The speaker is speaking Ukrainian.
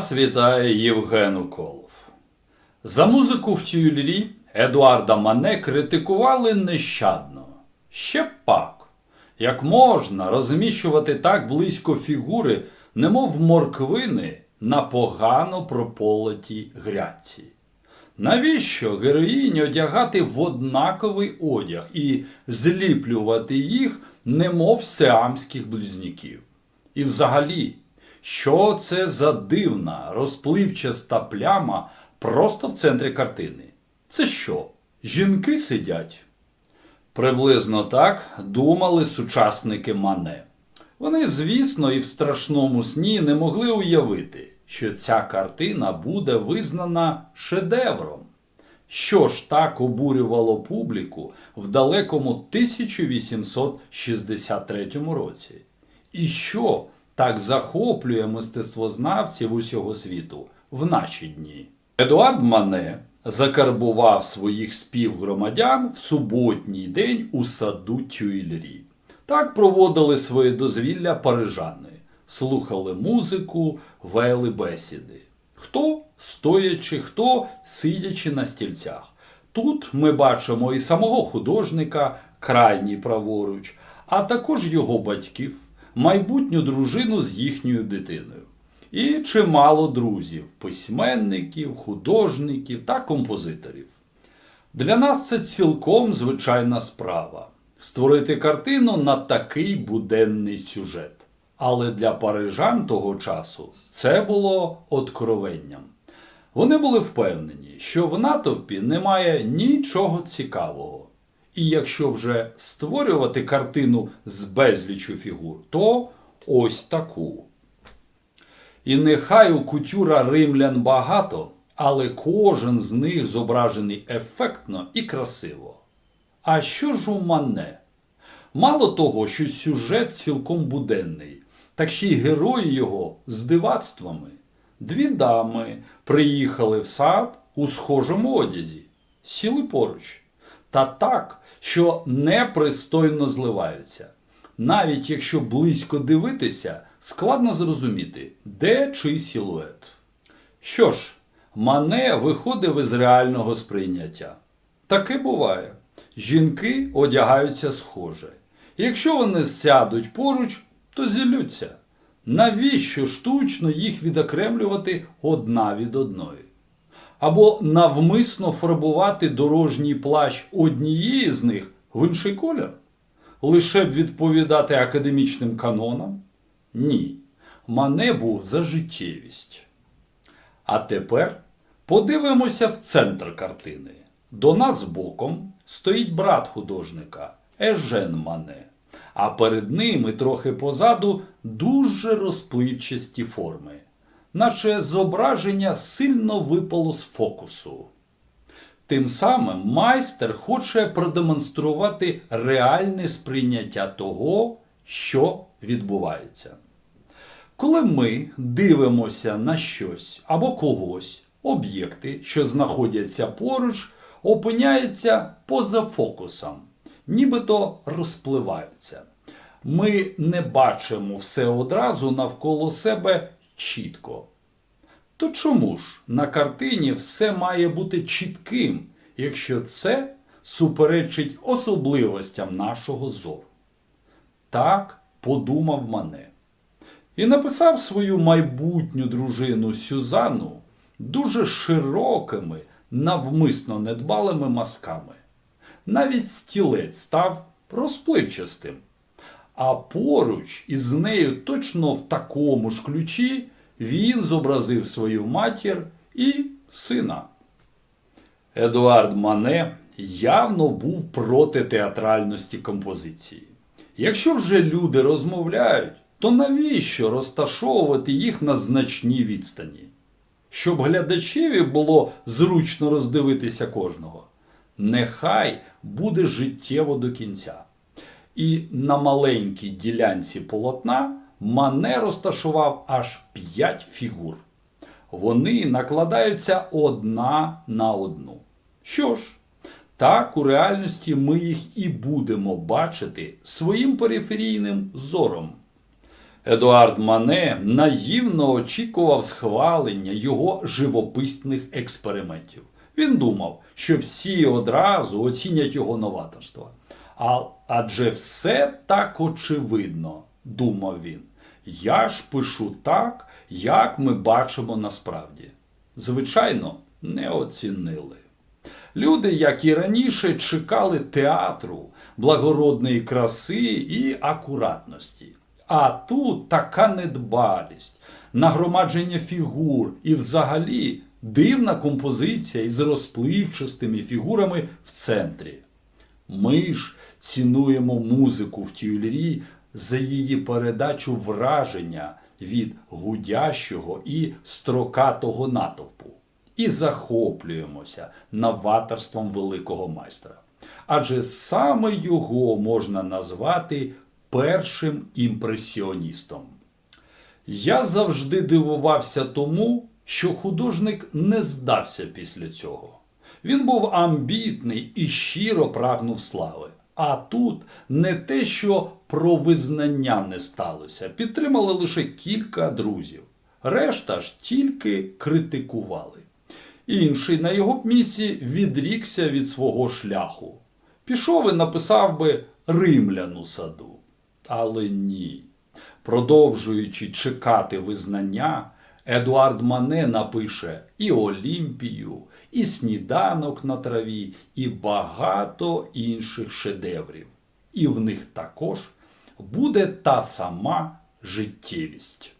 Вас вітає Євген Уколов. За музику в тюльрі Едуарда Мане критикували нещадно. Ще пак. Як можна розміщувати так близько фігури, немов морквини на погано прополотій грядці? Навіщо героїні одягати в однаковий одяг і зліплювати їх, немов сеамських близнюків? І взагалі, що це за дивна розпливчаста пляма просто в центрі картини? Це що? Жінки сидять? Приблизно так думали сучасники Мане. Вони, звісно, і в страшному сні не могли уявити, що ця картина буде визнана шедевром. Що ж так обурювало публіку в далекому 1863 році? І що так захоплює мистецтвознавців усього світу в наші дні? Едуард Мане закарбував своїх співгромадян в суботній день у саду Тюйльрі. Так проводили своє дозвілля парижани, слухали музику, вели бесіди. Хто стоячи, хто сидячи на стільцях. Тут ми бачимо і самого художника, крайній праворуч, а також його батьків, майбутню дружину з їхньою дитиною. І чимало друзів, письменників, художників та композиторів. Для нас це цілком звичайна справа створити картину на такий буденний сюжет. Але для парижан того часу це було откровенням. Вони були впевнені, що в натовпі немає нічого цікавого. І якщо вже створювати картину з безлічу фігур, то ось таку. І нехай у кутюра римлян багато, але кожен з них зображений ефектно і красиво. А що ж у мане? Мало того, що сюжет цілком буденний, так ще й герої його з дивацтвами. Дві дами приїхали в сад у схожому одязі, сіли поруч. Та так, що непристойно зливаються. Навіть якщо близько дивитися, складно зрозуміти, де чий силует. Що ж, мане виходив із реального сприйняття. Таке буває. Жінки одягаються схоже. Якщо вони сядуть поруч, то зілються. Навіщо штучно їх відокремлювати одна від одної? Або навмисно фарбувати дорожній плащ однієї з них в інший колір? Лише б відповідати академічним канонам? Ні. Мане був за життєвість. А тепер подивимося в центр картини. До нас боком стоїть брат художника Ежен Мане, а перед ним і трохи позаду дуже розпливчасті форми, наче зображення сильно випало з фокусу. Тим самим майстер хоче продемонструвати реальне сприйняття того, що відбувається. Коли ми дивимося на щось або когось, об'єкти, що знаходяться поруч, опиняються поза фокусом, нібито розпливаються. Ми не бачимо все одразу навколо себе чітко. То чому ж на картині все має бути чітким, якщо це суперечить особливостям нашого зору? Так подумав Мане. І написав свою майбутню дружину Сюзанну дуже широкими, навмисно недбалими мазками. Навіть стілець став розпливчастим. А поруч із нею точно в такому ж ключі він зобразив свою матір і сина. Едуард Мане явно був проти театральності композиції. Якщо вже люди розмовляють, то навіщо розташовувати їх на значній відстані? Щоб глядачеві було зручно роздивитися кожного. Нехай буде життєво до кінця. І на маленькій ділянці полотна Мане розташував аж п'ять фігур. Вони накладаються одна на одну. Що ж, так у реальності ми їх і будемо бачити своїм периферійним зором. Едуард Мане наївно очікував схвалення його живописних експериментів. Він думав, що всі одразу оцінять його новаторство. А, адже все так очевидно, думав він. Я ж пишу так, як ми бачимо насправді. Звичайно, не оцінили. Люди, як і раніше, чекали театру, благородної краси і акуратності. А тут така недбалість, нагромадження фігур і взагалі дивна композиція із розпливчастими фігурами в центрі. Ми ж цінуємо музику в тюльрі за її передачу враження від гудящого і строкатого натовпу і захоплюємося новаторством великого майстра. Адже саме його можна назвати першим імпресіоністом. Я завжди дивувався тому, що художник не здався після цього. Він був амбітний і щиро прагнув слави. А тут не те, що про визнання не сталося, підтримали лише кілька друзів. Решта ж тільки критикували. Інший на його місці відрікся від свого шляху. Пішов і написав би римляну саду. Але ні. Продовжуючи чекати визнання, Едуард Мане напише і Олімпію, і сніданок на траві, і багато інших шедеврів. І в них також буде та сама життєвість.